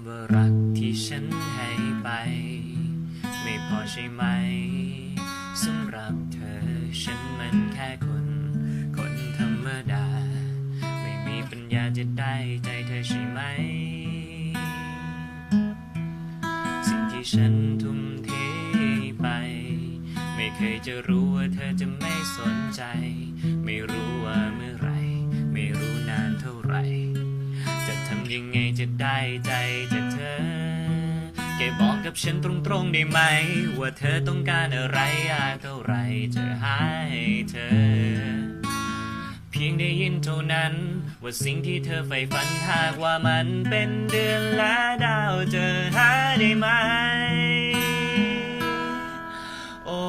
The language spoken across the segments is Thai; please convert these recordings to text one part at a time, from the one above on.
ำว่ารักที่ฉันให้ไป ไม่พอใช่ไหมสำหรับเธอฉันมันแค่คน คนธรรมดา ไม่มีปัญญาจะได้ใจเธอใช่ไหม สิ่งที่ฉันทุ่มเทไป ไม่เคยจะรู้ว่าเธอจะไม่สนใจ ไม่รู้ว่าเมื่อไร ไม่รู้นานเท่าไหร่ ทำยังไงจะได้ใจจากเธอ แกบอกกับฉันตรงๆได้ไหม ว่าเธอต้องการอะไรอยากเท่าไรจะให้เธอ เพียงได้ยินเท่านั้น ว่าสิ่งที่เธอใฝ่ฝันหากว่ามันเป็นเดือนและดาวจะหาได้ไหม โอ้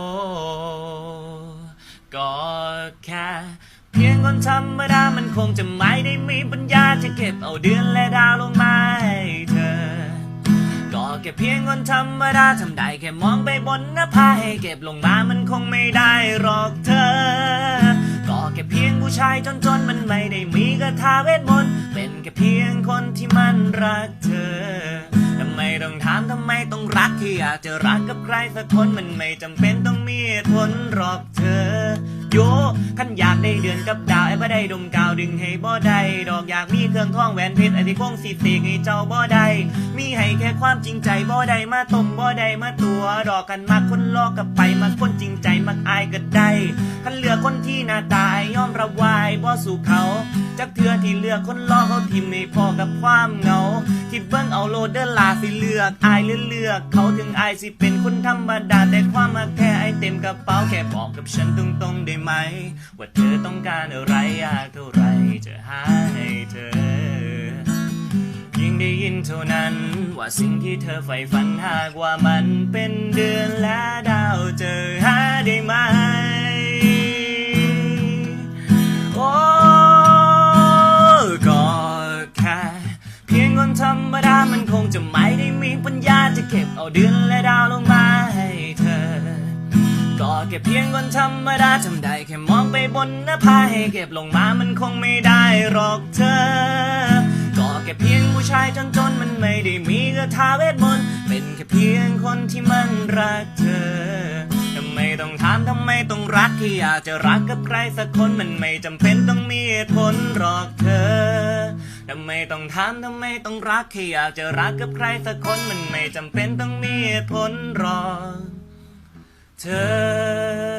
ก็แค่ เพียงคนธรรมดา คงจะไม่ได้มีปัญญาจะเก็บเอาเดือนและดาวลงมาให้เธอ ก็แค่เพียงคนธรรมดาทำได้แค่มองไปบนหน้าผาให้เก็บลงมามันคงไม่ได้หรอกเธอ ก็แค่เพียงผู้ชายจนๆมันไม่ได้มีคาถาเวทมนต์เป็นแค่เพียงคนที่มันรักเธอทำไมต้องถามทำไมต้องรักที่อยากจะรักกับใครสักคนมันไม่จำเป็นต้องมีเหตุผลหรอกเธอ โยขันอยากได้เดือนกับดาวไอ้บ่ได้ดมกาวดึงให้บ่ได้ดอกอยากมีเครื่องท่องแหวนเพชรไอ้ที่คงสิเสกให้เจ้าบ่ได้มีให้แค่ความจริงใจบ่ได้มาต้มบ่ได้มาตัวดอกกันมาคนลอกกับไปมาคนจริงใจมักอายก็ได้ขันเหลือคนที่หน้าตายยอมรับวายบ่สู่เขาจักเทือที่เลือกคนลอเขาทิมไม่พอกับความเหงาที่เบิ่งเอาโลดเดอร์ลาสิเลือกอายหรือเลือก เขาถึงอายสิเป็นคนธรรมดาแต่ความมาแค่ไอเต็มกระเป๋าแค่บอกกับฉันตรงๆได้ไหม ว่าเธอต้องการอะไรอยากเท่าไรจะหาให้เธอเพียงได้ยินเท่านั้น ว่าสิ่งที่เธอใฝ่ฝันหากว่ามันเป็นเดือนและดาวจะหาได้ไหม พียงคนธรรมดามันคงจะไม่ได้มีปัญญาจะเก็บเอาเดือนและดาวลงมาให้เธอ ก็แค่เพียงคนธรรมดาทำได้แค่มองไปบนหน้าผาให้เก็บลงมามันคงไม่ได้หรอกเธอ ก็แค่เพียงผู้ชายจนๆมันไม่ได้มีคาถาเวทมนต์เป็นแค่เพียงคนที่มันรักเธอทำไมต้องถามทำไมต้องรักที่อยากจะรักกับใครสักคนมันไม่จำเป็นต้องมีเหตุผลหรอกเธอ ทำไมต้องถามทำไมต้องรักแค่อยากจะรักกับใครสักคนมันไม่จำเป็นต้องมีผลรอ เธอ